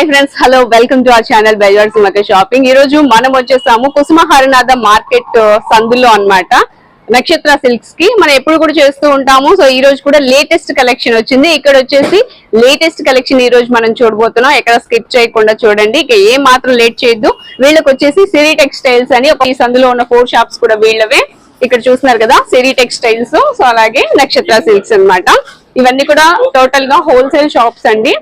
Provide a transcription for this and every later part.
Hi friends hello welcome to our channel బైజార్ సుమక shopping ఈ రోజు మనం వచ్చేసాము కుసుమ హరినాథ మార్కెట్ సందులో అన్నమాట. నక్షత్ర సిల్క్స్కి మనం ఎప్పుడు కూడా చేస్తూ ఉంటాము. సో ఈ రోజు కూడా లేటెస్ట్ కలెక్షన్ వచ్చింది. ఇక్కడ వచ్చేసి లేటెస్ట్ కలెక్షన్ ఈ రోజు మనం చూడబోతున్నాం. ఎక్కడ స్కిప్ చేయకుండా చూడండి. ఇక ఏ మాత్రం లేట్ చేయొద్దు. వీళ్ళకి వచ్చేసి సిరి టెక్స్టైల్స్ అని ఒక ఈ సందులో ఉన్న ఫోర్ షాప్స్ కూడా వీళ్ళవే. ఇక్కడ చూస్తున్నారు కదా సిరి టెక్స్టైల్స్. సో అలాగే నక్షత్ర సిల్క్స్ అన్నమాట. ఇవన్నీ కూడా టోటల్గా హోల్సేల్ షాప్స్ అండి.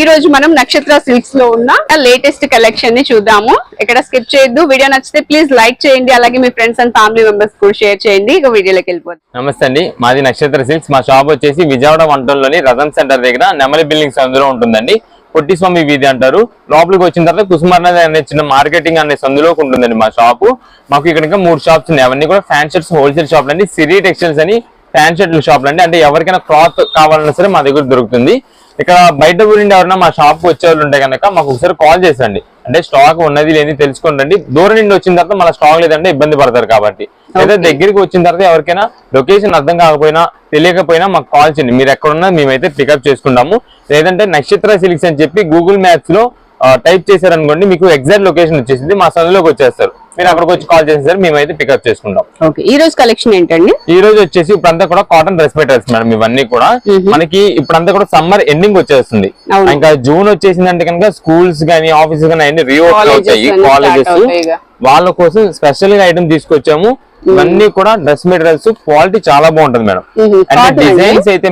ఈ రోజు మనం నక్షత్ర సిల్క్స్లో ఉన్న లేటెస్ట్ కలెక్షన్ని చూద్దాము. ఇక్కడ స్కిప్ చేయొద్దు. వీడియో నచ్చితే ప్లీజ్ లైక్ చేయండి. అలాగే మీ ఫ్రెండ్స్ అండ్ ఫ్యామిలీ మెంబర్స్ కూడా షేర్ చేయండి. ఇక వీడియోలోకి వెళ్ళిపోతుంది నమస్తే అండి. మాది నక్షత్ర సిల్క్స్ మా షాప్ వచ్చేసి విజయవాడ వంటలోని రథం సెంటర్ దగ్గర నెమలి బిల్డింగ్స్ అందులో ఉంటుందండి. పొట్టి స్వామి వీధి అంటారు. లోపలికి వచ్చిన తర్వాత కుసుమర్నది అనే చిన్న మార్కెటింగ్ అనే సందులోకి ఉంటుందండి మా షాపు మాకు ఇక్కడ ఇంకా మూడు షాప్స్ ఉన్నాయి. అవన్నీ కూడా ఫ్యాన్ షర్ట్స్ హోల్సేల్ షాప్ అండి. సిరి టెక్స్టైల్స్ అని ఫ్యాన్ షర్ట్ల షాప్ అండి. అంటే ఎవరికైనా క్లాత్ కావాలన్నా సరే మా దగ్గర దొరుకుతుంది. ఇక్కడ బయట ఊరిండి ఎవరైనా మా షాప్కు వచ్చే వాళ్ళు ఉంటే కనుక మాకు ఒకసారి కాల్ చేసండి అంటే స్టాక్ ఉన్నది లేని తెలుసుకోండి దూరం నుండి వచ్చిన తర్వాత మన స్టాక్ లేదంటే ఇబ్బంది పడతారు కాబట్టి. లేదా దగ్గరికి వచ్చిన తర్వాత ఎవరికైనా లొకేషన్ అర్థం కాకపోయినా తెలియకపోయినా మాకు కాల్ చేయండి. మీరు ఎక్కడున్నా మేమైతే పికప్ చేసుకుంటాము. లేదంటే నక్షత్ర సిల్క్స్ అని చెప్పి గూగుల్ మ్యాప్స్లో టైప్ చేశారనుకోండి మీకు ఎగ్జాక్ట్ లొకేషన్ వచ్చేసింది. మా సందులోకి వచ్చేస్తారు. మీరు అక్కడికి వచ్చి కాల్ చేసేసారు మేమైతే పికప్ చేసుకుంటాం. ఓకే ఈ రోజు కలెక్షన్ ఏంటండి? ఈ రోజు వచ్చేసి ఇప్పుడంతా కూడా కాటన్ డ్రెస్ మెటీరియల్స్ మేడం ఇవన్నీ కూడా మనకి ఇప్పుడంతా కూడా సమ్మర్ ఎండింగ్ వచ్చేస్తుంది. ఇంకా జూన్ వచ్చేసిందంటే కనుక స్కూల్స్ గానీ ఆఫీసెస్ గానీ అన్ని రీఓపెన్ అవుతాయి కాలేజెస్. వాళ్ళ కోసం స్పెషల్గా ఐటమ్ తీసుకొచ్చాము. ఇవన్నీ కూడా డ్రెస్ మెటీరియల్స్ క్వాలిటీ చాలా బాగుంటుంది మేడం. అంటే? డిజైన్స్ అయితే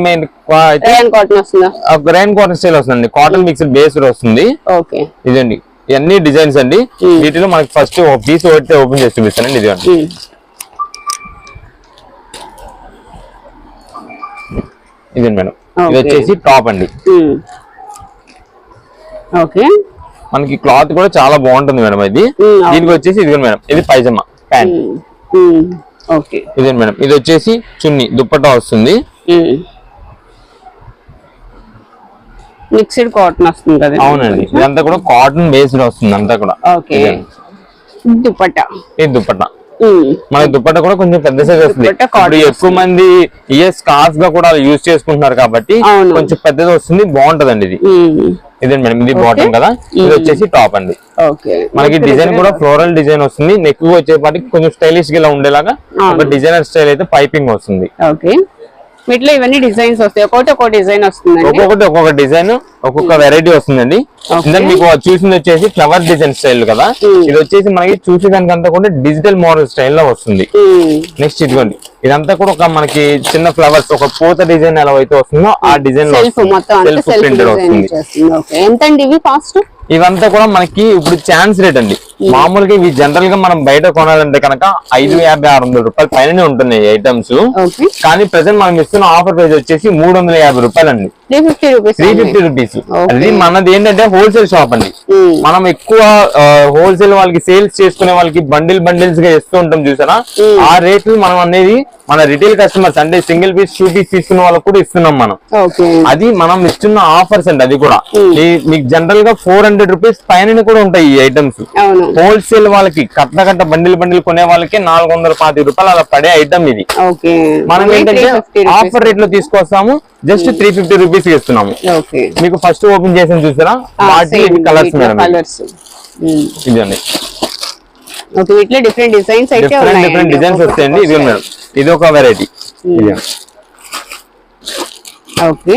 రేయన్ కాటన్ వస్తుందా? గ్రైన్ కాటన్ స్టైల్ వస్తుంది కాటన్ మిక్స్డ్ బేస్డ్ వస్తుంది. ఓకే. ఇదండి. ఇవన్నీ డిజైన్స్ అండి. వీటిలో మనకి ఫస్ట్ పీస్ ఒకటి ఓపెన్ చేసి చూపిస్తానండి ఉమ్. ఇదండి మేడం. ఇది. వచ్చేసి టాప్ అండి. ఓకే. మనకి క్లాత్ కూడా చాలా బాగుంటుంది మేడం ఇది. దీనికి వచ్చేసి ఇదిగోండి మేడం ఇది పైజమా ప్యాంట్. ఇదండి మేడం ఇది వచ్చేసి చున్ని దుప్పట్టా వస్తుంది. మిక్స్డ్ కాటన్ వస్తుంది కదా అవునండి. ఇదంతా కూడా కాటన్ బేస్డ్ వస్తుంది అంతా కూడా. ఓకే. దుపట్టా ఇది దుప్పట్టా ఉమ్. మన దుప్పట్టా కూడా కొంచెం పెద్ద సైజ్ వస్తుంది. దుపట్టా ఇప్పుడు ఎక్కువ మంది ఇయర్ స్కార్స్గా కూడా యూజ్ చేసుకుంటున్నారు కాబట్టి. కొంచెం పెద్దది వస్తుంది బాగుంటదండి ఇది. ఇదండి మేడం ఇది బాటమ్ కదా? ఇది వచ్చేసి టాప్ అండి. మనకి డిజైన్ కూడా ఫ్లోరల్ డిజైన్ వస్తుంది. నెక్ వచ్చేపాటికి కొంచెం స్టైలిష్గా ఉండేలాగా ఒక డిజైనర్ స్టైల్ అయితే పైపింగ్ వస్తుంది. వీటిలో ఇవన్నీ డిజైన్స్ వస్తాయి. ఒక్కొక్కటి ఒక్కో డిజైన్ వస్తుందండి. ఒక్కొక్కటి ఒక్కొక్క డిజైన్ ఒక్కొక్క వెరైటీ వస్తుందండి. Okay. ఇందాక మీకు చూసింది వచ్చేసి ఫ్లవర్ డిజైన్ స్టైల్ కదా. Hmm. ఇది వచ్చేసి మనకి చూసేదానికంతా కూడా డిజిటల్ మోడల్ స్టైల్లో వస్తుంది. నెక్స్ట్ ఇదిగోండి. ఇదంతా కూడా ఒక మనకి చిన్న ఫ్లవర్స్ ఒక పూత డిజైన్ ఎలా అయితే వస్తుందో ఆ డిజైన్లో సెల్ఫ్ ప్రింటెడ్ వస్తుంది. ఎంత అండి ఇవి? కాస్ట్ ఇవంతా కూడా మనకి ఇప్పుడు ఛాన్స్ రేట్ అండి. మామూలుగా ఇవి జనరల్గా మనం బయట కొనాలంటే కనుక ఐదు యాభై ఆరు వందల రూపాయల పైన ఉంటున్నాయి ఐటమ్స్ కానీ ప్రెసెంట్ మనం ఇస్తున్న ఆఫర్ ప్రైస్ వచ్చేసి మూడు వందల యాభై రూపాయలు అండి three fifty rupees three fifty rupees. అది మనది ఏంటంటే హోల్సేల్ షాప్ అండి. Hmm. మనం ఎక్కువ హోల్సేల్ వాళ్ళకి సేల్స్ చేసుకునే వాళ్ళకి బండిల్ బండిల్స్గా ఇస్తూ ఉంటాం చూసారా? ఆ రేట్లు మనం అనేది మన రిటైల్ కస్టమర్స్ అంటే సింగిల్ పీస్ టూ పీస్ తీసుకున్న వాళ్ళకి కూడా ఇస్తున్నాం మనం. అది మనం ఇస్తున్న ఆఫర్స్ అండి అది కూడా. ఈ- మీకు జనరల్గా ఫోర్ హండ్రెడ్ రూపీస్ పైన కూడా ఉంటాయి ఈ ఐటమ్స్ హోల్సేల్ వాళ్ళకి కట్ట కట్ట బండిల్ బండిల్ కొనే వాళ్ళకి నాలుగు వందల పాతి రూపాయలు అలా పడే ఐటమ్ ఇది. మనం ఏంటంటే ఆఫర్ రేట్లో తీసుకొస్తాము. జస్ట్ త్రీ ఫిఫ్టీ రూపీస్ ఇస్తున్నాము. ఓకే మీకు ఫస్ట్ ఓపెన్ చేసిన చూసారా? వాటి కలర్స్ మేడం. కలర్స్ ఇదండి ఓకే వీటిలో డిఫరెంట్ డిజైన్స్ అయితే డిఫరెంట్ ఉన్నాయి డిఫరెంట్ డిజైన్స్ వస్తాయండి. ఇది మేడం. ఇది ఒక వెరైటీ ఓకే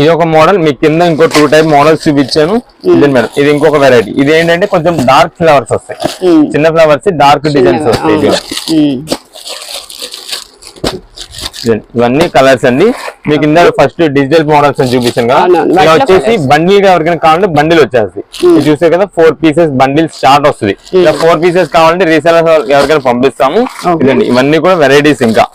ఇది ఒక మోడల్ మీ కింద ఇంకో టూ టైప్ మోడల్స్ చూపించాను. ఇది మేడం. ఇది ఇంకొక వెరైటీ ఇది ఏంటంటే కొంచెం డార్క్ ఫ్లవర్స్ వస్తాయి. చిన్న ఫ్లవర్స్ డార్క్ డిజైన్స్ వస్తాయి. ఇవన్నీ కలర్స్ అండి. మీకు ఇందా ఫస్ట్ డిజిటల్ మోడల్స్ అని చూపించాను కదా. ఇలా వచ్చేసి. బండిల్గా ఎవరికైనా కావాలంటే బండిల్ వచ్చేస్తుంది. ఇది చూసే కదా ఫోర్ పీసెస్ బండిల్ స్టార్ట్ వస్తుంది. ఇలా ఫోర్ పీసెస్ కావాలంటే రీసెలర్ ఎవరికైనా పంపిస్తాము. ఇదండి. ఇవన్నీ కూడా వెరైటీస్ ఇంకా.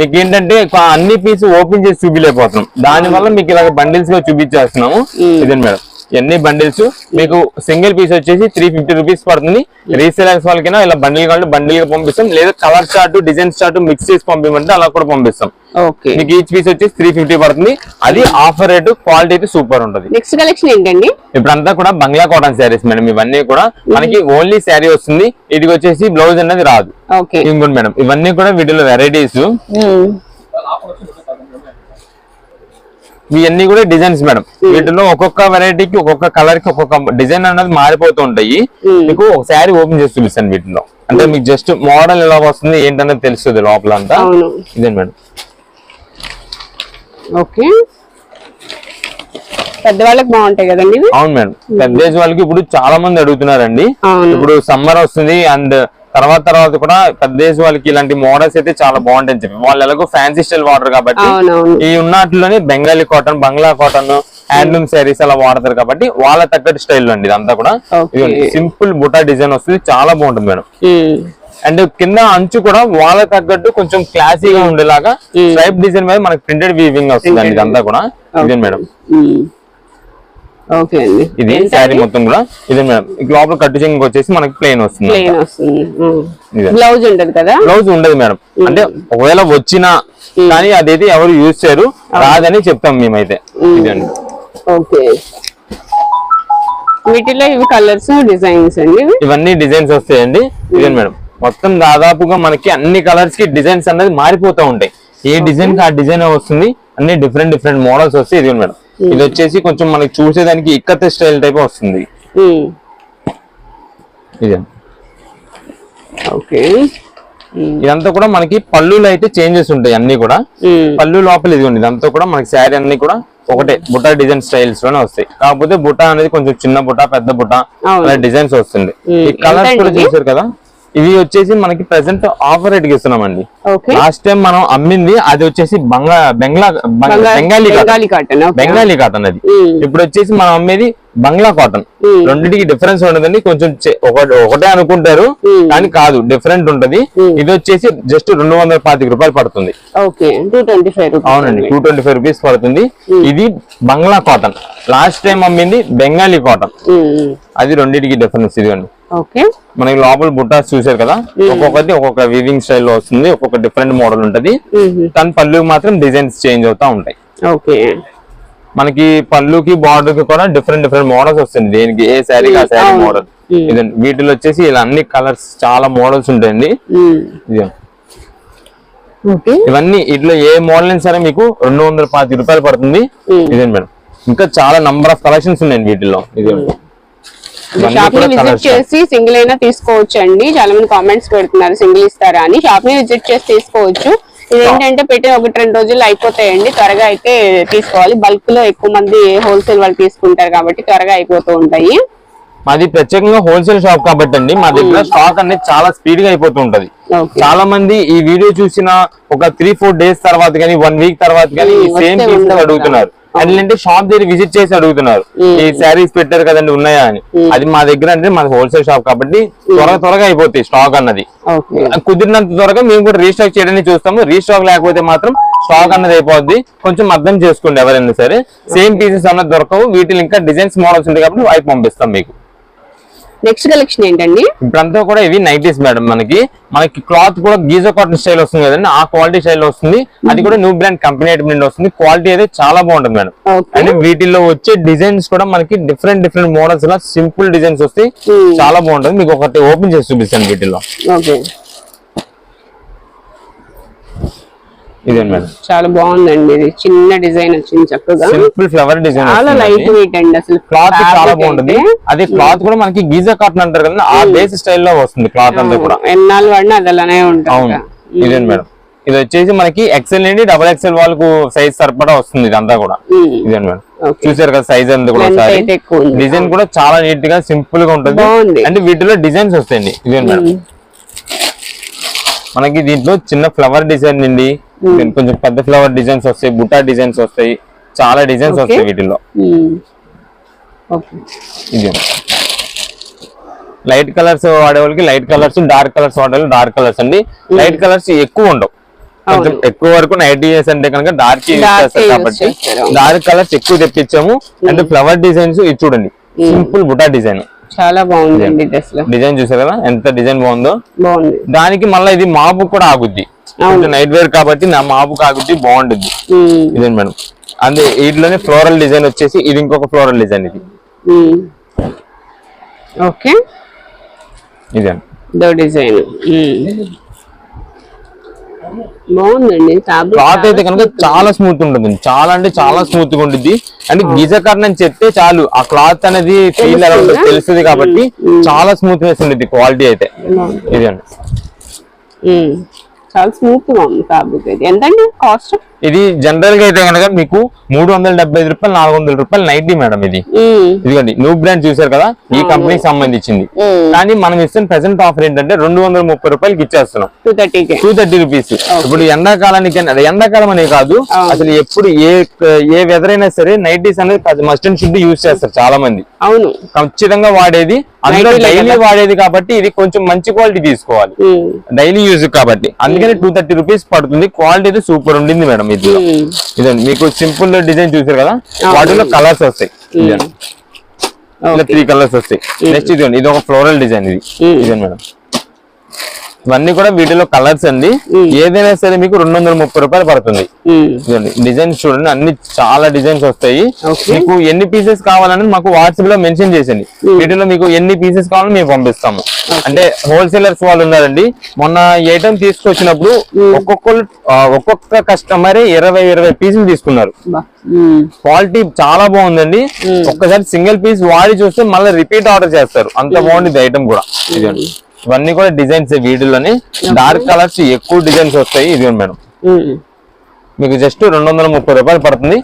మీకు ఏంటంటే అన్ని పీస్ ఓపెన్ చేసి చూపించలేకపోతున్నాం. దాని వల్ల మీకు ఇలాగ బండిల్స్గా చూపించేస్తున్నాము. ఇదండి మేడం. ఇవన్నీ బండిల్స్? మీకు సింగిల్ పీస్ వచ్చేసి త్రీ ఫిఫ్టీ రూపీస్ పడుతుంది. రీసేలర్స్ వాళ్ళకైనా ఇలా బండిల్ కావాలంటే బండిల్గా పంపిస్తాం. లేదా colour chart design chart mix చేసి పంపించమంటే అలా కూడా పంపిస్తాం. ఓకే మీకు ఈచ్ పీస్ వచ్చేసి త్రీ ఫిఫ్టీ పడుతుంది. అది ఆఫర్ రేటు క్వాలిటీ అయితే సూపర్ ఉంటుంది. నెక్స్ట్ కలెక్షన్ ఏంటండి? ఇప్పుడంతా కూడా బంగ్లా కాటన్ శారీస్ మేడం ఇవన్నీ కూడా మనకి ఓన్లీ శారీ వస్తుంది. ఇది వచ్చేసి బ్లౌజ్ అనేది రాదు. ఓకే ఇంకోటి మేడం ఇవన్నీ కూడా వీటిలో వెరైటీస్ ఇవన్నీ కూడా డిజైన్స్ మేడం వీటిలో ఒక్కొక్క వెరైటీకి ఒక్కొక్క కలర్కి ఒక్కొక్క డిజైన్ అనేది మారిపోతూ ఉంటాయి. మీకు ఒక శారీ ఓపెన్ చేసి చూపిస్తాను వీటిలో. అంటే మీకు జస్ట్ మోడల్ ఎలా వస్తుంది ఏంటనేది తెలుస్తుంది లోపల అంతా ఇదే మేడం ఓకే. పెద్దవాళ్ళకి బాగుంటాయి కదండి అవును మేడం పెద్ద వాళ్ళకి ఇప్పుడు చాలా మంది అడుగుతున్నారండి ఇప్పుడు సమ్మర్ వస్తుంది అండ్ తర్వాత తర్వాత కూడా పెద్ద వాళ్ళకి ఇలాంటి మోడల్స్ అయితే చాలా బాగుంటాయని చెప్పి. వాళ్ళు ఎలాగో ఫ్యాన్సీ స్టైల్ వాడరు కాబట్టి ఈ ఉన్నట్లోనే Bengali cotton Bangla cotton handloom saris అలా వాడతారు కాబట్టి వాళ్ళ తగ్గట్టు స్టైల్ అండి ఇదంతా కూడా. సింపుల్ బుటా డిజైన్ వస్తుంది చాలా బాగుంటుంది మేడం. అండ్ కింద అంచు కూడా వాళ్ళ తగ్గట్టు కొంచెం క్లాసీగా ఉండేలాగా స్ట్రైప్ డిజైన్ మీద మనకి ప్రింటెడ్ వీవింగ్ వస్తుంది అండి ఇదంతా కూడా. ఇదే మేడం. ఓకే అండి. ఇది శారీ మొత్తం కూడా. ఇదే మేడం లోపల కట్టు చెంగు వచ్చేసి మనకి ప్లెయిన్ వస్తుంది ప్లెయిన్ వస్తుంది. బ్లౌజ్ ఉంటది కదా? బ్లౌజ్ ఉండదు మేడం. అంటే ఒకవేళ వచ్చినా కానీ అదైతే ఎవరు యూజ్ చేయరు. రాదని చెప్తాం మేమైతే. ఇదండి ఓకే. వీటిలో ఇవి కలర్స్ డిజైన్స్ అండి ఇవి? ఇవన్నీ డిజైన్స్ వస్తాయండి. ఇదే మేడం. మొత్తం దాదాపుగా మనకి అన్ని కలర్స్కి డిజైన్స్ అనేది మారిపోతూ ఉంటాయి. ఏ డిజైన్కి ఆ డిజైన్ వస్తుంది అన్ని డిఫరెంట్ డిఫరెంట్ మోడల్స్ వస్తాయి ఇది మేడం. ఇది వచ్చేసి కొంచెం మనకి చూసేదానికి ఇక్కత స్టైల్ టైప్ వస్తుంది. ఉమ్. ఇదే. ఓకే ఇదంతా కూడా మనకి పళ్ళులో అయితే చేంజెస్ ఉంటాయి అన్ని కూడా. పళ్ళు లోపల ఇది ఉంది. ఇదంతా కూడా మనకి శారీ అన్ని కూడా ఒకటే బుటా డిజైన్ స్టైల్స్లోనే వస్తాయి. కాకపోతే బుటా అనేది కొంచెం చిన్న బుటా పెద్ద బుటా. అలా డిజైన్స్ వస్తుంది. ఈ కలర్స్ కూడా? చూసారు కదా? ఇవి వచ్చేసి మనకి ప్రెసెంట్ ఆఫర్ రేట్కి ఇస్తున్నామండి. ఓకే లాస్ట్ టైం మనం అమ్మింది అది వచ్చేసి బంగా బెంగ్లా బంగా- బంగా- Bengali cotton. Bengali cotton okay Bengali cotton అది. ఉమ్. ఇప్పుడు వచ్చేసి మనం అమ్మేది బంగ్లా కాటన్. ఉమ్. రెండింటికి డిఫరెన్స్ ఉండదండి. కొంచెం ఒకటే అనుకుంటారు. ఉమ్. కానీ కాదు డిఫరెంట్ ఉంటది. ఇది వచ్చేసి జస్ట్ రెండు వందల పాతిక రూపాయలు పడుతుంది. అవునండి. టూ ట్వంటీ ఫైవ్ రూపీస్ పడుతుంది. ఇది బంగ్లా కాటన్. లాస్ట్ టైం అమ్మింది బెంగాలీ కాటన్. అది రెండింటికి డిఫరెన్స్ ఇదిగోండి ఓకే మనకి లోపల బుట్టాస్ చూసారు కదా? ఒక్కొక్కటి ఒక్కొక్క వివింగ్ స్టైల్లో వస్తుంది ఒక్కొక్క డిఫరెంట్ మోడల్ ఉంటది. తన పళ్ళు మాత్రం డిజైన్స్ చేంజ్ అవుతా ఉంటాయి. ఓకే. మనకి పళ్ళుకి బార్డర్కి కూడా డిఫరెంట్ డిఫరెంట్ మోడల్స్ వస్తుంది దేనికి? ఏ శారీ ఆ శారీ. మోడల్ వీటిలో వచ్చేసి ఇలా అన్ని కలర్స్ చాలా మోడల్స్ ఉంటాయండి. ఇవన్నీ ఇట్లా ఏ మోడల్ అయినా సరే మీకు రెండు వందల పాతి రూపాయలు పడుతుంది. ఇదేంటి మేడం. ఇంకా చాలా నంబర్ ఆఫ్ కలెక్షన్స్ ఉన్నాయండి వీటిల్లో ఇదే షాప్ని విజిట్. చేసి సింగిల్ అయినా తీసుకోవచ్చు అండి చాలా మంది కామెంట్స్ పెడుతున్నారు సింగిల్ ఇస్తారా అని. షాప్ని విజిట్ చేసి తీసుకోవచ్చు. ఇదేంటంటే పెట్టి ఒకటి రెండు రోజులు అయిపోతాయండి. త్వరగా అయితే తీసుకోవాలి. బల్క్లో ఎక్కువ మంది హోల్సేల్ వాళ్ళు తీసుకుంటారు కాబట్టి త్వరగా అయిపోతూ ఉంటాయి. మాది ప్రత్యేకంగా హోల్సేల్ షాప్ కాబట్టి అండి. మా దగ్గర స్టాక్ అనేది చాలా స్పీడ్గా అయిపోతూ ఉంటది. చాలా మంది ఈ వీడియో చూసిన ఒక త్రీ ఫోర్ డేస్ తర్వాత కానీ వన్ వీక్ తర్వాత కానీ సేమ్ ఉండవు అడుగుతున్నారు. అంటే షాప్ దగ్గర విజిట్ చేసి అడుగుతున్నారు. ఈ శారీస్ పెట్టారు కదండి ఉన్నాయా అని. అది మా దగ్గర అంటే మాది హోల్సేల్ షాప్ కాబట్టి త్వరగా త్వరగా అయిపోతాయి స్టాక్ అన్నది. కుదిరినంత త్వరగా మేము కూడా రీస్టాక్ చేయడానికి చూస్తాము. రీస్టాక్ లేకపోతే మాత్రం స్టాక్ అన్నది అయిపోద్ది. కొంచెం అర్థం చేసుకోండి ఎవరైనా సరే. సేమ్ పీసెస్ అన్నది దొరకవు. వీటిలో ఇంకా డిజైన్స్ మోడల్స్ ఉంటాయి కాబట్టి అవి పంపిస్తాం మీకు. నెక్స్ట్ కలెక్షన్ ఏంటండి? ఇప్పుడంతా కూడా ఇవి నైటీస్ మేడం మనకి. మనకి క్లాత్ కూడా గీజో కాటన్ స్టైల్ వస్తుంది కదండి ఆ క్వాలిటీ స్టైల్ వస్తుంది. అది కూడా న్యూ బ్రాండ్ కంపెనీ నుండి వస్తుంది. క్వాలిటీ అయితే చాలా బాగుంటుంది మేడం. ఓకే. అండ్ వీటిల్లో వచ్చే డిజైన్స్ కూడా మనకి డిఫరెంట్ డిఫరెంట్ మోడల్స్ లా సింపుల్ డిజైన్స్ వస్తాయి. చాలా బాగుంటుంది. మీకు ఒకటి ఓపెన్ చేసి చూపిస్తాను వీటిల్లో. ఓకే ఇదే మేడం చాలా బాగుందండి. ఇది చిన్న డిజైన్ వచ్చింది చక్కగా. సింపుల్ ఫ్లవర్ డిజైన్ చాలా లైట్ వెయిట్ అండి అసలు క్లాత్ చాలా బాగుంటుంది. అదే క్లాత్ కూడా మనకి గీజా కాటన్ అంటారు కదా ఆ బేస్ స్టైల్లో వస్తుంది క్లాత్ అంతా కూడా. ఎన్నాళ్ళు వాడినా అది అలానే ఉంటుంది అవును. ఇదే మేడం. ఇది వచ్చేసి మనకి ఎక్సెల్ నుండి డబల్ ఎక్సెల్ వాళ్ళకు సైజ్ సరిపడా వస్తుంది ఇదంతా కూడా. ఇదే మేడం. Okay. చూసారు కదా సైజ్ అంతా కూడా. డిజైన్ కూడా చాలా నీట్గా సింపుల్గా ఉంటుంది. అంటే వీటిలో డిజైన్స్ వస్తాయండి. ఇదే మేడం. మనకి దీంట్లో చిన్న ఫ్లవర్ డిజైన్ then కొంచెం పెద్ద ఫ్లవర్ డిజైన్స్ వస్తాయి బుటా డిజైన్స్ వస్తాయి చాలా డిజైన్స్. వస్తాయి వీటిల్లో. ఇది లైట్ కలర్స్ వాడే వాళ్ళకి లైట్ కలర్స్ డార్క్ కలర్స్ వాడే డార్క్ కలర్స్ అండి. లైట్ కలర్స్ ఎక్కువ ఉండవు. కొంచెం ఎక్కువ వరకు నైట్ ఇయర్స్ అంటే కనుక డార్క్ కాబట్టి. డార్క్ కలర్స్ ఎక్కువ తెప్పించాము. అంటే ఫ్లవర్ డిజైన్స్ ఇది చూడండి. సింపుల్ బుటా డిజైన్ చాలా బాగుందండి అసలు డిజైన్ చూసారు కదా? ఎంత డిజైన్ బాగుందో? బాగుంది. దానికి మళ్ళీ ఇది మాపు కూడా ఆగుద్ది. నైట్ వేర్ కాబట్టి నా మాపు ఆగుద్ది బాగుంటుంది ఇదే మేడం? అంతే వీటిలోనే ఫ్లోరల్ డిజైన్ వచ్చేసి ఇది ఇంకొక ఫ్లోరల్ డిజైన్ ఇది. ఓకే. ఇదే డిజైన్. బాగుందండి క్లాత్ అయితే కనుక చాలా స్మూత్ ఉంటుంది చాలా అంటే చాలా స్మూత్గా ఉంటుంది అంటే గిజకర్ణ అని చెప్తే చాలు ఆ క్లాత్ అనేది ఫీల్ ఎలా ఉంటుందో తెలుస్తుంది కాబట్టి చాలా స్మూత్నెస్ ఉంటుంది క్వాలిటీ అయితే. ఇది అండి. చాలా స్మూత్గా ఉంది ఫ్యాబ్రిక్ అయితే. ఎంతండి? కాస్ట్ ఇది జనరల్గా అయితే కనుక మీకు మూడు వందల డెబ్బై ఐదు రూపాయలు నాలుగు వందల రూపాయలు నైటీ మేడం ఇది. ఇదిగోండి న్యూ బ్రాండ్ చూసారు కదా ఈ కంపెనీకి సంబంధించింది. కానీ మనం ఇస్తున్న ప్రెసెంట్ ఆఫర్ ఏంటంటే రెండు వందల ముప్పై రూపాయలకి ఇచ్చేస్తున్నాం. టూ థర్టీ రూపీస్ ఇప్పుడు ఎండాకాలానికి అదే ఎండాకాలం అనే కాదు అసలు ఎప్పుడు ఏ ఏ వెదర్ అయినా సరే నైటీస్ అనేది మస్ట్ అండ్ షుడ్ యూజ్ చేస్తారు చాలా మంది అవును. ఖచ్చితంగా వాడేది. అందులో డైలీ వాడేది కాబట్టి ఇది కొంచెం మంచి క్వాలిటీ తీసుకోవాలి. డైలీ యూజ్ కాబట్టి. అందుకని టూ థర్టీ రూపీస్ పడుతుంది. క్వాలిటీ సూపర్ ఉండింది మేడం ఇదండి మీకు సింపుల్ డిజైన్ చూసారు కదా? వాటిలో కలర్స్ వస్తాయి. త్రీ కలర్స్ వస్తాయి. నెక్స్ట్ ఇదండి ఇది ఒక ఫ్లోరల్ డిజైన్ ఇది. ఇదండి మేడం. ఇవన్నీ కూడా వీటిలో కలర్స్ అండి. ఏదైనా సరే మీకు రెండు వందల ముప్పై రూపాయలు పడుతుంది డిజైన్స్ చూడండి అన్ని చాలా డిజైన్స్ వస్తాయి. మీకు ఎన్ని పీసెస్ కావాలని మాకు వాట్సాప్లో మెన్షన్ చేసండి వీటిలో మీకు ఎన్ని పీసెస్ కావాలని మేము పంపిస్తాము. అంటే హోల్సేలర్స్ వాళ్ళు ఉన్నారండి. మొన్న ఐటమ్ తీసుకొచ్చినప్పుడు ఒక్కొక్కరు ఒక్కొక్క కస్టమరే ఇరవై ఇరవై పీసులు తీసుకున్నారు. క్వాలిటీ చాలా బాగుందండి. ఒక్కసారి సింగిల్ పీస్ వాడి చూస్తే మళ్ళీ రిపీట్ ఆర్డర్ చేస్తారు. అంత బాగుంది ఐటమ్ కూడా. ఇదండి ఇవన్నీ కూడా డిజైన్స్ వీటిలోనే డార్క్ కలర్స్ ఎక్కువ డిజైన్స్ వస్తాయి. ఇది మేడం. మీకు జస్ట్ రెండు వందల ముప్పై రూపాయలు పడుతుంది.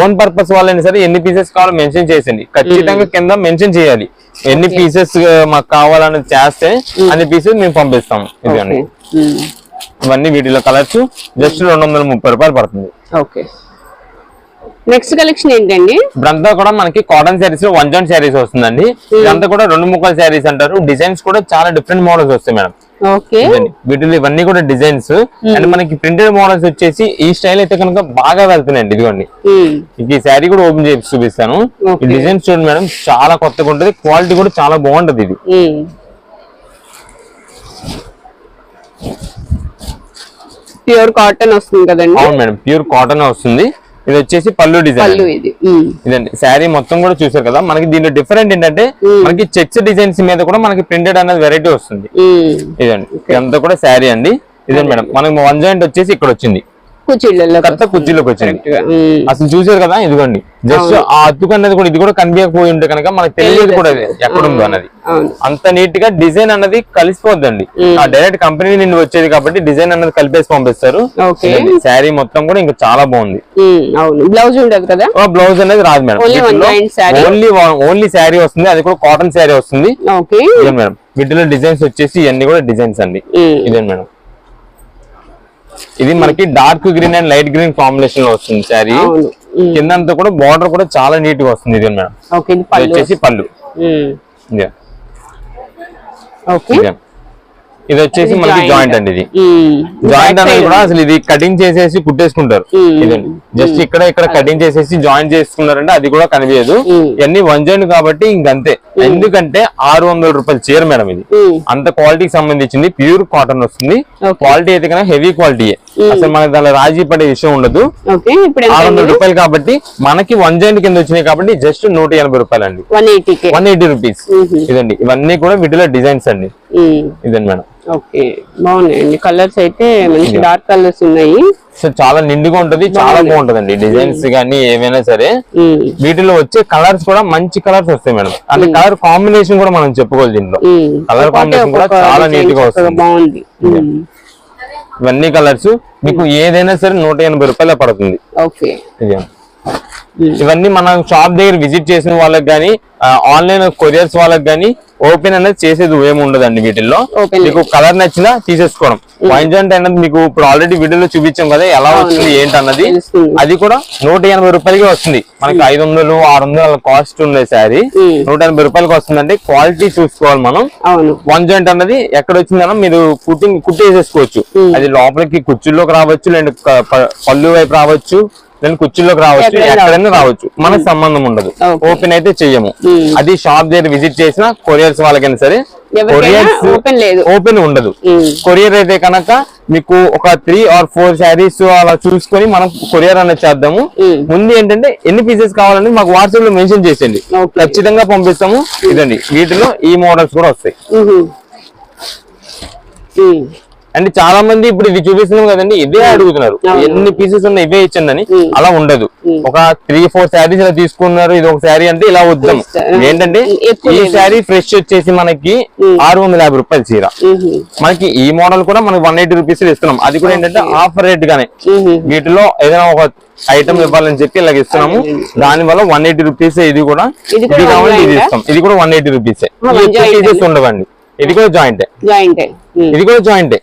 ఓన్ పర్పస్ వాళ్ళైనా సరే ఎన్ని పీసెస్ కావాలో మెన్షన్ చేసింది ఖచ్చితంగా కింద మెన్షన్ చేయాలి. ఎన్ని పీసెస్ మాకు కావాలని చేస్తే అన్ని పీసెస్ మేము పంపిస్తాం ఇదండి ఉమ్, ఇవన్నీ వీటిలో కలర్స్ జస్ట్ రెండు వందల ముప్పై రూపాయలు పడుతుంది. ఓకే. నెక్స్ట్ కలెక్షన్ ఏంటండి? ఇప్పుడంతా కూడా మనకి కాటన్ శారీస్లో వన్ జాయింట్ శారీస్ వస్తుందండి. ఇదంతా కూడా రెండు ముక్కల శారీస్ అంటారు. డిజైన్స్ కూడా చాలా డిఫరెంట్ మోడల్స్ వస్తాయి మేడం. వీటిలో ఇవన్నీ కూడా డిజైన్స్. అండ్ మనకి ప్రింటెడ్ మోడల్స్ వచ్చేసి ఈ స్టైల్ అయితే కనుక బాగా వెళ్తున్నాయండి. ఇదిగోండి. ఈ శారీ కూడా ఓపెన్ చేసి చూపిస్తాను. ఈ. డిజైన్స్ చూడండి మేడం చాలా కొత్తగా ఉంటది. క్వాలిటీ కూడా చాలా బాగుంటది ఇది. ప్యూర్ కాటన్ వస్తుంది కదండి? అవును మేడం ప్యూర్ కాటన్ వస్తుంది. ఇది వచ్చేసి పళ్ళు డిజైన్ పళ్ళు ఇది. ఉమ్, ఇదండి. శారీ మొత్తం కూడా చూసారు కదా? మనకి దీంట్లో డిఫరెంట్ ఏంటంటే మనకి చెక్స్ డిజైన్స్ మీద కూడా మనకి ప్రింటెడ్ అనేది వెరైటీ వస్తుంది. ఇదండి. ఇదంతా కూడా శారీ అండి. ఇదండి మేడం. మనకి వన్ జాయింట్ వచ్చేసి ఇక్కడ వచ్చింది. కొత్త కుర్చీలోకి వచ్చింది. అసలు చూసారు కదా ఇదిగోండి. జస్ట్ ఆ అతుకు అనేది కూడా ఇది కూడా కనిపించకపోయి ఉంటే కనుక మనకి తెలియదు కూడా ఇది ఎక్కడ ఉందో అన్నది. అంత నీట్గా డిజైన్ అన్నది కలిసిపోద్దండి. ఆ డైరెక్ట్ కంపెనీ నుండి వచ్చేది కాబట్టి డిజైన్ అన్నది కలిపేసి పంపిస్తారు. శారీ మొత్తం కూడా ఇంకా చాలా బాగుంది. అవును. బ్లౌజ్ ఉండదు కదా? బ్లౌజ్ అనేది రాదు మేడం. ఓన్లీ ఓన్లీ శారీ వస్తుంది. అది కూడా కాటన్ శారీ వస్తుంది. ఓకే. మేడం. వీటిలో డిజైన్స్ వచ్చేసి ఇవన్నీ కూడా డిజైన్స్ అండి. ఇదే మేడం. ఇది మనకి dark green and light green కాంబినేషన్లో వస్తుంది శారీ. అవును. ఉమ్, కింద అంతా కూడా బార్డర్ కూడా చాలా నీట్గా వస్తుంది ఇదే మేడం. వచ్చేసి పళ్ళు. ఇదే వచ్చేసి మనకి. జాయింట్ అండి ఇది జాయింట్ అనేది. కూడా అసలు ఇది కటింగ్ చేసేసి కుట్టేసుకుంటారు. ఇదండి జస్ట్ ఇక్కడ ఇక్కడ కటింగ్ చేసేసి జాయిన్ చేసుకున్నారంటే అది కూడా కనిపించదు. ఇవన్నీ వన్ జాయింట్ కాబట్టి ఇంకంతే ఎందుకంటే ఆరు వందల రూపాయల చీర మేడం ఇది అంత క్వాలిటీకి సంబంధించింది ప్యూర్ కాటన్ వస్తుంది. క్వాలిటీ అయితే కనుక హెవీ క్వాలిటీ అసలు మనకి దానిలో రాజీ పడే విషయం ఉండదు. ఆరు వందల రూపాయలు కాబట్టి మనకి వన్ జాయింట్ కింద వచ్చినాయి కాబట్టి జస్ట్ నూట ఎనభై రూపాయలు అండి వన్ ఎయిటీ రూపీస్. ఇదండి. ఇవన్నీ కూడా వీటిలో డిజైన్స్ అండి. ఇదండి మేడం. ఓకే బాగున్నాయండి. కలర్స్ అయితే మంచి డార్క్ కలర్స్ ఉన్నాయి. సో చాలా నిండుగా ఉంటది చాలా బాగుంటదండి. డిజైన్స్ కానీ ఏమైనా సరే వీటిలో వచ్చే కలర్స్ కూడా మంచి కలర్స్ వస్తాయి మేడం. అంటే కలర్ కాంబినేషన్ కూడా మనం చెప్పుకోవాలి దీంట్లో. ఒక్కొక్కటి combination కూడా చాలా neat గా వస్తుంది. బాగుంది. ఇవన్నీ కలర్స్ మీకు ఏదైనా సరే నూట ఎనభై రూపాయలే పడుతుంది. ఓకే. ఇవన్నీ మనం షాప్ దగ్గర విజిట్ చేసిన వాళ్ళకి కానీ ఆన్లైన్ కొరియర్స్ వాళ్ళకి కానీ ఓపెన్ అనేది చేసేది ఏమి ఉండదండి వీటిల్లో మీకు కలర్ నచ్చినా తీసేసుకోవడం. వైన్ జాయింట్ అనేది మీకు ఇప్పుడు ఆల్రెడీ వీడియోలో చూపించాం కదా ఎలా వస్తుంది ఏంటి అన్నది. అది కూడా నూట ఎనభై రూపాయలకి వస్తుంది. మనకి ఐదు వందలు ఆరు వందల కాస్ట్ ఉండే శారీ. నూట ఎనభై రూపాయలకి వస్తుందంటే క్వాలిటీ చూసుకోవాలి మనం. వన్ జాయింట్ అన్నది ఎక్కడ వచ్చిందన్నా మీరు కుట్టి కుట్టేసేసుకోవచ్చు. అది లోపలికి కుర్చీల్లోకి రావచ్చు లేదంటే ప- పళ్ళు వైపు రావచ్చు. లేదంటే కుర్చీల్లోకి రావచ్చు ఎక్కడైనా రావచ్చు. మనకు సంబంధం ఉండదు. ఓపెన్ అయితే చెయ్యము. అది షాప్ దగ్గర విజిట్ చేసిన కొరియర్స్ వాళ్ళకైనా సరే. ఓపెన్ ఉండదు. కొరియర్ అయితే కనుక మీకు ఒక త్రీ ఆర్ ఫోర్ శారీస్ అలా చూసుకొని మనం కొరియర్ అనేది చేద్దాము. ముందు ఏంటంటే ఎన్ని పీసెస్ కావాలని మాకు వాట్సాప్లో మెన్షన్ చేసేయండి. ఖచ్చితంగా పంపిస్తాము. ఇదండి. వీటిలో ఈ మోడల్స్ కూడా వస్తాయి. అండ్ చాలా మంది ఇప్పుడు ఇది చూపిస్తున్నాం కదండి ఇదే అడుగుతున్నారు. ఎన్ని పీసెస్ ఉన్నాయి ఇవే ఇచ్చండి అలా ఉండదు. ఒక త్రీ ఫోర్ శారీస్ ఇలా తీసుకున్నారు ఇది ఒక శారీ అంటే ఇలా వద్దాం. ఏంటంటే ఈ. శారీ ఫ్రెష్ వచ్చేసి మనకి ఆరు వందల యాభై రూపాయలు చీర. మనకి ఈ మోడల్ కూడా మనకి వన్ ఎయిటీ రూపీస్ ఇస్తున్నాం. అది కూడా ఏంటంటే ఆఫర్ రేట్ గానే. వీటిలో ఏదైనా ఒక ఐటమ్ ఇవ్వాలని చెప్పి ఇలాగ ఇస్తున్నాము. దాని వల్ల వన్ ఎయిటీ రూపీస్ ఇది కూడా ఇది కావాలి? ఇస్తాం. ఇది కూడా వన్ ఎయిటీ రూపీస్ ఉండవండి. ఇది కూడా జాయింట్ జాయింట్ ఇది కూడా జాయింట్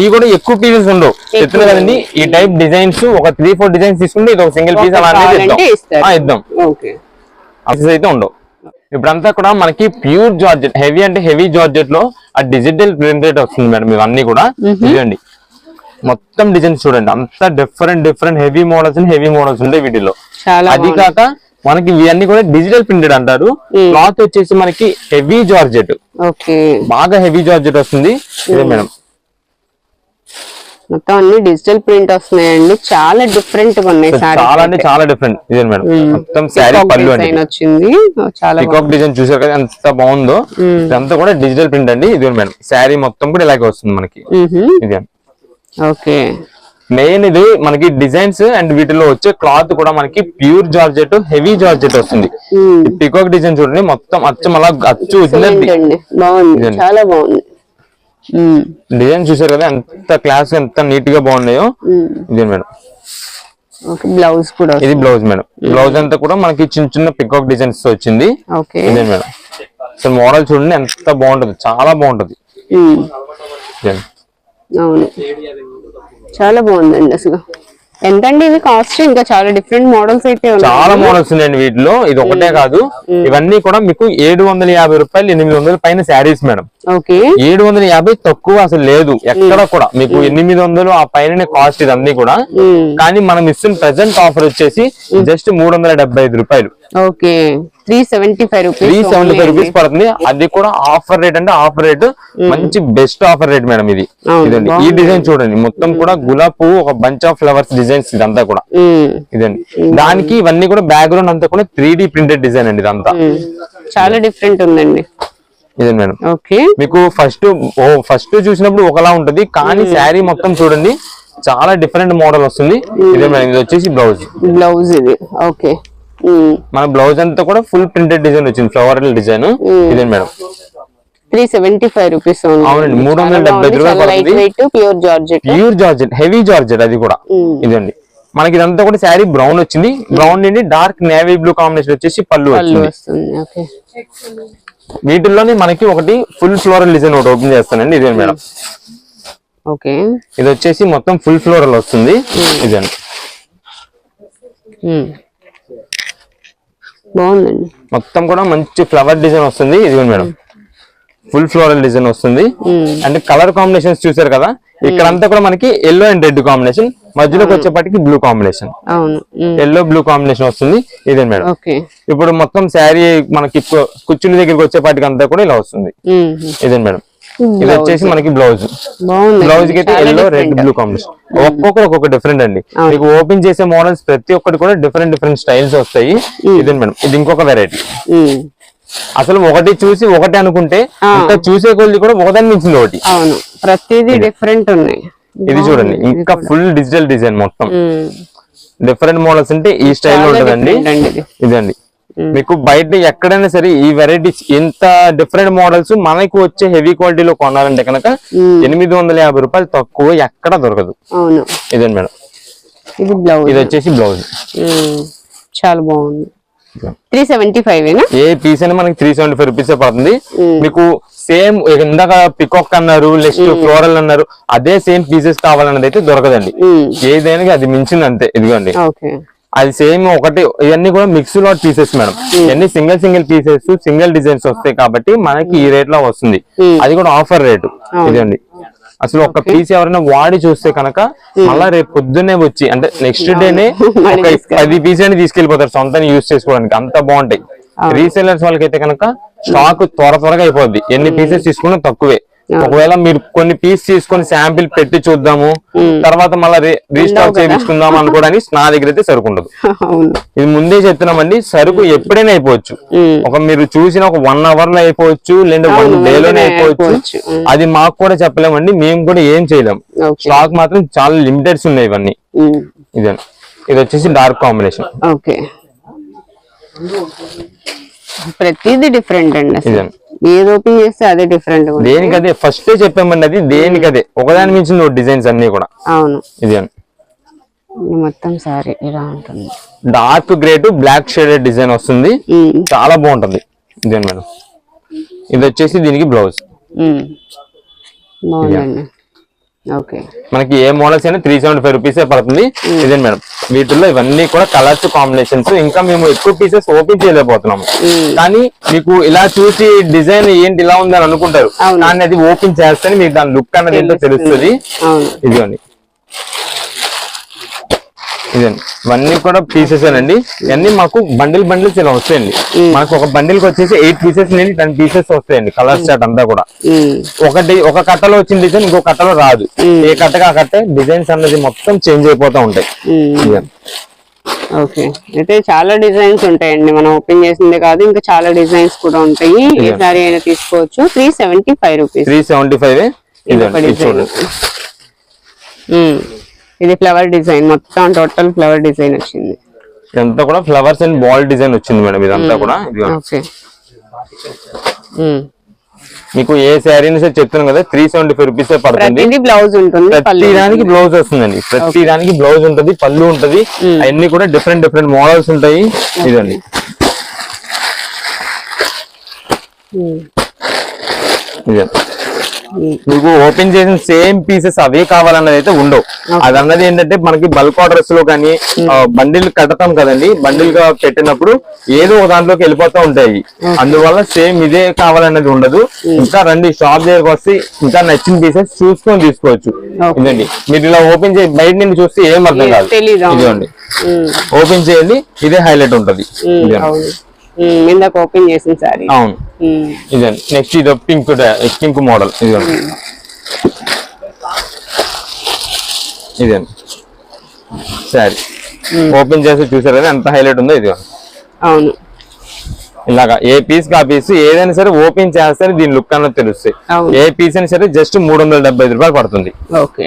ఇవి కూడా ఎక్కువ పీసెస్ ఉండవు. చెప్తున్నా కదండి ఈ టైప్ డిజైన్స్ ఒక త్రీ ఫోర్ డిజైన్స్ తీసుకుంటే ఇది ఒక సింగిల్ పీస్ అలా ఇద్దాం. అసలు అయితే ఉండవు. ఇప్పుడంతా కూడా మనకి ప్యూర్ జార్జెట్ హెవీ అంటే హెవీ జార్జెట్లో ఆ డిజిటల్ ప్రింటెడ్ వస్తుంది మేడం ఇవన్నీ కూడా. ఇదండి మొత్తం డిజైన్స్ చూడండి. అంత different different heavy models heavy models ఉంటాయి వీటిలో. అది కాక మనకి ఇవన్నీ కూడా డిజిటల్ ప్రింటెడ్ అంటారు. క్లాత్ వచ్చేసి మనకి హెవీ జార్జెట్ ఓకే. బాగా హెవీ జార్జెట్ వస్తుంది. ఇదే మేడం. మొత్తం అన్ని డిజిటల్ ప్రింట్ వస్తున్నాయండి. చాలా డిఫరెంట్గా ఉన్నాయి చాలా అంటే చాలా డిఫరెంట్ ఇదే మేడం. మొత్తం శారీ పళ్ళు వచ్చింది. చాలా పికాక్ డిజైన్ చూసారు కదా ఎంత బాగుందో. ఇదంతా కూడా డిజిటల్ ప్రింట్ అండి. ఇది మేడం. శారీ మొత్తం కూడా ఇలాగే వస్తుంది మనకి. ఇది. ఓకే. మెయిన్ ఇది మనకి డిజైన్స్ అండ్ వీటిలో వచ్చే క్లాత్ కూడా మనకి ప్యూర్ జార్జెట్ హెవీ జార్జెట్ వస్తుంది. పికాక్ డిజైన్ చూడండి మొత్తం అచ్చం అలా అచ్చు అండి బాగుంది ఇదండి. చాలా బాగుంది. మ్మ్. డిజైన్ చూసారు కదా ఎంత క్లాస్ ఎంత నీట్గా బాగున్నాయో. ఇదే మేడం. బ్లౌజ్ కూడా ఇది బ్లౌజ్ మేడం. బ్లౌజ్ అంతా కూడా మనకి చిన్న చిన్న పికాక్ డిజైన్స్ వచ్చింది. ఓకే ఇదే మేడం. అసలు మోడల్ చూడండి ఎంత బాగుంటది చాలా బాగుంటది. అవును. చాలా బాగుందండి అసలు. ఎంతండి ఇవి కాస్ట్ ఇంకా చాలా డిఫరెంట్ మోడల్స్ అయితే చాలా మోడల్స్ ఉన్నాయండి వీటిలో. ఇది ఒకటే కాదు. ఇవన్నీ కూడా మీకు ఏడు వందల యాభై రూపాయలు ఎనిమిది వందల పైన శారీస్ మేడం. ఏడు వందల యాభై తక్కువ అసలు లేదు. ఎక్కడ కూడా. మీకు ఎనిమిది వందలు ఆ పైన కాస్ట్ ఇదన్నీ కూడా. మ్మ్. కానీ మనం ఇస్తున్న ప్రెసెంట్ ఆఫర్ వచ్చేసి జస్ట్ మూడు వందల డెబ్బై ఐదు రూపాయలు. Okay. Three seventy five rupees three seventy five rupees పడుతుంది. అది కూడా ఆఫర్ రేట్ అంటే ఆఫర్ రేట్ మంచి బెస్ట్ ఆఫర్ రేట్ మేడం ఇది. ఇదండి. ఈ డిజైన్ చూడండి. మొత్తం కూడా గులాబ్ పువ్వు ఒక బంచ్ ఆఫ్ ఫ్లవర్స్ డిజైన్స్ ఇదంతా కూడా. ఇదండి. దానికి ఇవన్నీ కూడా బ్యాక్గ్రౌండ్ అంతా కూడా త్రీ డి ప్రింటెడ్ డిజైన్ అండి ఇదంతా. చాలా డిఫరెంట్ ఉందండి. ఇదండి మేడం ఓకే. మీకు ఫస్ట్ ఓ ఫస్ట్ చూసినప్పుడు ఒకలా ఉంటది కానీ శారీ మొత్తం చూడండి చాలా డిఫరెంట్ మోడల్ వస్తుంది. ఇదే మేడం ఇది వచ్చేసి బ్లౌజ్ బ్లౌజ్ ఇది. ఓకే. మన బ్లౌజ్ అంతా కూడా ఫుల్ ప్రింటెడ్ డిజైన్ వచ్చింది ఫ్లవర్ డిజైన్ ఇదే madam. Three seventy five rupees అవునండి, మూడు వందల డెబ్బై pure georgette pure georgette heavy georgette అది కూడా. ఇదండి. మనకి ఇదంతా కూడా శారీ బ్రౌన్ వచ్చింది. బ్రౌన్ నుండి డార్క్ నేవీ బ్లూ కాంబినేషన్ వచ్చేసి పళ్ళు వచ్చింది. వీటిల్లోనే మనకి ఒకటి ఫుల్ ఫ్లోరల్ డిజైన్ ఒకటి ఓపెన్ చేస్తానండి. ఇదే మేడం. ఓకే. ఇది వచ్చేసి మొత్తం ఫుల్ ఫ్లోరల్ వస్తుంది. ఇదండి బాగుందండి. మొత్తం కూడా మంచి ఫ్లవర్ డిజైన్ వస్తుంది. ఇది మేడం. ఫుల్ ఫ్లోరల్ డిజైన్ వస్తుంది. అంటే కలర్ కాంబినేషన్స్ చూసారు కదా? ఇక్కడంతా కూడా మనకి ఎల్లో అండ్ రెడ్ కాంబినేషన్ మధ్యలోకి వచ్చేపాటికి blue combination yellow blue combination వస్తుంది. ఇదే మేడం. ఇప్పుడు మొత్తం శారీ మనకి కుచ్చుల దగ్గరికి వచ్చేపాటికి అంతా కూడా ఇలా వస్తుంది. ఇదే మేడం. ఇది వచ్చేసి మనకి బ్లౌజ్. బ్లౌజ్కి అయితే ఎల్లో రెడ్ బ్లూ కాంబినేషన్ ఒక్కొక్కరు ఒక్కొక్క డిఫరెంట్ అండి. మీకు ఓపెన్ చేసే మోడల్స్ ప్రతి ఒక్కటి కూడా డిఫరెంట్ డిఫరెంట్ స్టైల్స్ వస్తాయి. ఇదే మేడం. ఇది ఇంకొక వెరైటీ అసలు ఒకటి చూసి ఒకటి అనుకుంటే ఇంకా చూసే కొద్ది కూడా ఒకదాని మించింది ఒకటి. అవును. ప్రతిదీ డిఫరెంట్ ఉన్నాయి. ఇది చూడండి ఇంకా ఫుల్ డిజిటల్ డిజైన్ మొత్తం. డిఫరెంట్ మోడల్స్ అంటే ఈ స్టైల్ ఉంటదండి. ఇదండి మీకు బయట ఎక్కడైనా సరే ఈ వెరైటీస్ ఎంత డిఫరెంట్ మోడల్స్ మనకు వచ్చే హెవీ క్వాలిటీలో కొనాలంటే కనుక ఎనిమిది వందల యాభై రూపాయలు తక్కువ ఎక్కడ దొరకదు. ఇదండి మేడం. ఇది బ్లౌజ్ ఇది వచ్చేసి బ్లౌజ్ చాలా బాగుంది. త్రీ సెవెంటీ ఫైవ్ ఏ పీస్ అయినా మనకి త్రీ సెవెంటీ ఫైవ్ రూపీస్ పడుతుంది. మీకు సేమ్ ఇందాక పికాక్ అన్నారు నెక్స్ట్ ఫ్లోరల్ అన్నారు అదే సేమ్ పీసెస్ కావాలన్నది అయితే దొరకదండి. ఏదైనా అది మించింది అంతే ఇదిగోండి. అది సేమ్ ఒకటి ఇవన్నీ కూడా మిక్స్ లాట్ పీసెస్ మేడం. ఇవన్నీ single single pieces single designs వస్తాయి కాబట్టి మనకి ఈ రేట్లో వస్తుంది. అది కూడా ఆఫర్ రేటు ఇదండి అసలు ఒక పీస్ ఎవరైనా వాడి చూస్తే కనుక మళ్ళా రేపు పొద్దున్నే వచ్చి అంటే నెక్స్ట్ డేనే ఒక. పది పీస్ అని తీసుకెళ్ళిపోతారు సొంతంగా యూజ్ చేసుకోవడానికి. అంత బాగుంటాయి. రీసెలర్స్ వాళ్ళకైతే కనుక స్టాక్ త్వర త్వరగా అయిపోద్ది. ఎన్ని పీసెస్ తీసుకున్నా తక్కువే. ఒకవేళ మీరు కొన్ని పీస్ తీసుకొని శాంపిల్ పెట్టి చూద్దాము తర్వాత మళ్ళీ రీస్టాక్ చేయించుకుందాం అనుకోవడానికి నా దగ్గర అయితే సరుకు ఉండదు. ఇది ముందే చెప్తున్నామండి సరుకు ఎప్పుడైనా అయిపోవచ్చు. ఒక మీరు చూసిన ఒక వన్ అవర్లో అయిపోవచ్చు లేదా వన్ డే లోనే అయిపోవచ్చు. అది మాకు కూడా చెప్పలేమండి మేము కూడా ఏం చేయలేం. ఓకే. స్టాక్ మాత్రం చాలా లిమిటెడ్స్ ఉన్నాయి ఇవన్నీ. ఇదే ఇది వచ్చేసి డార్క్ కాంబినేషన్ ఓకే. ప్రతిదీ డిఫరెంట్ అండి అసలు. ఏది ఓపెన్ చేస్తే అదే డిఫరెంట్ దేనికదే ఫస్టే చెప్పామండి అది దేనికదే. ఒకదాని మించిన డిజైన్స్ అన్ని కూడా. అవును. ఇదే మొత్తం సారీ ఇలా ఉంటుంది. Dark grey to black shaded design వస్తుంది. చాలా బాగుంటది. ఇదే మేడం. ఇది వచ్చేసి దీనికి బ్లౌజ్. బాగుందండి. మనకి ఏ మోడల్స్ అయినా త్రీ సెవెంటీ ఫైవ్ రూపీసే పడుతుంది. ఇదే మేడం? వీటిల్లో ఇవన్నీ కూడా కలర్స్ కాంబినేషన్స్ ఇంకా మేము ఎక్కువ పీసెస్ ఓపెన్ చేయలేకపోతున్నాము. కానీ మీకు ఇలా చూసి డిజైన్ ఏంటి ఇలా ఉందని అనుకుంటారు. కానీ అది ఓపెన్ చేస్తే మీకు దాని లుక్ అన్నది ఏంటో తెలుస్తుంది. ఇదిగోండి. ఇదండి ఇవన్నీ కూడా పీసెస్ అండి ఇవన్నీ మాకు బండిల్ బండిల్స్ ఇలా వస్తాయండి. మనకు ఒక బండిల్కి వచ్చేసి ఎయిట్ పీసెస్ నుండి టెన్ పీసెస్ వస్తాయండి కలర్ చార్ట్ అంతా కూడా. ఒకటి ఒక కట్టలో వచ్చిన డిజైన్ ఇంకో కట్టలో రాదు. ఏ కట్టగా ఆ కట్టే డిజైన్స్ అన్నది మొత్తం చేంజ్ అయిపోతూ ఉంటాయి. ఓకే. అయితే చాలా డిజైన్స్ ఉంటాయండి. మనం ఓపెన్ చేసిందే కాదు ఇంకా చాలా డిజైన్స్ కూడా ఉంటాయి. ఏ సారీ అయినా తీసుకోవచ్చు. Three seventy five rupees three seventy five ఇది ఫ్లవర్ డిజైన్ మొత్తం టోటల్ ఫ్లవర్ డిజైన్ వచ్చింది. ఇదంతా కూడా ఫ్లవర్స్ అండ్ బాల్ డిజైన్ వచ్చింది మేడం. ఇదంతా కూడా మీకు ఏ శారీ చెప్తున్నాను కదా త్రీ సెవెంటీ ఫైవ్ రూపీస్ పడుతుంది. బ్లౌజ్ ఉంటుంది ప్రతి దానికి బ్లౌజ్ వస్తుందండి. ప్రతి దానికి బ్లౌజ్ ఉంటది పళ్ళు ఉంటది. అన్ని కూడా డిఫరెంట్ డిఫరెంట్ మోడల్స్ ఉంటాయి. ఇదండి. ఇదే. మీకు ఓపెన్ చేసిన సేమ్ పీసెస్ అవే కావాలన్నది అయితే ఉండవు. అది అన్నది ఏంటంటే మనకి బల్క్ ఆర్డర్స్లో కానీ బండిల్ కడతాం కదండి బండిల్గా పెట్టినప్పుడు ఏదో ఒక దాంట్లోకి వెళ్ళిపోతూ ఉంటాయి. అందువల్ల సేమ్ ఇదే కావాలన్నది ఉండదు. ఇంకా రండి షాప్ దగ్గరకు వస్తే ఇంకా నచ్చిన పీసెస్ చూసుకొని తీసుకోవచ్చు. ఇదండి మీరు ఇలా ఓపెన్ చేసి బయట నుండి చూస్తే ఏం అర్థం కాదు. ఇదిగోండి. ఉమ్. ఓపెన్ చేయండి ఇదే హైలైట్ ఉంటది. ఇందాక ఓపెన్ చేసిన సారీ. అవును. ఇదండి నెక్స్ట్ ఇది పింక్ పింక్ మోడల్ ఇదండి ఇదండి సరే ఓపెన్ చేసి చూసారు? కదా ఎంత హైలైట్ ఉందో ఇది అవును. ఇలాగా ఏ పీస్ కా పీస్ ఏదైనా సరే ఓపెన్ చేస్తే దీని లుక్ అన్నది తెలుస్తాయి. ఏ పీస్ అయినా సరే జస్ట్ మూడు వందల డెబ్బై ఐదు రూపాయలు పడుతుంది. ఓకే.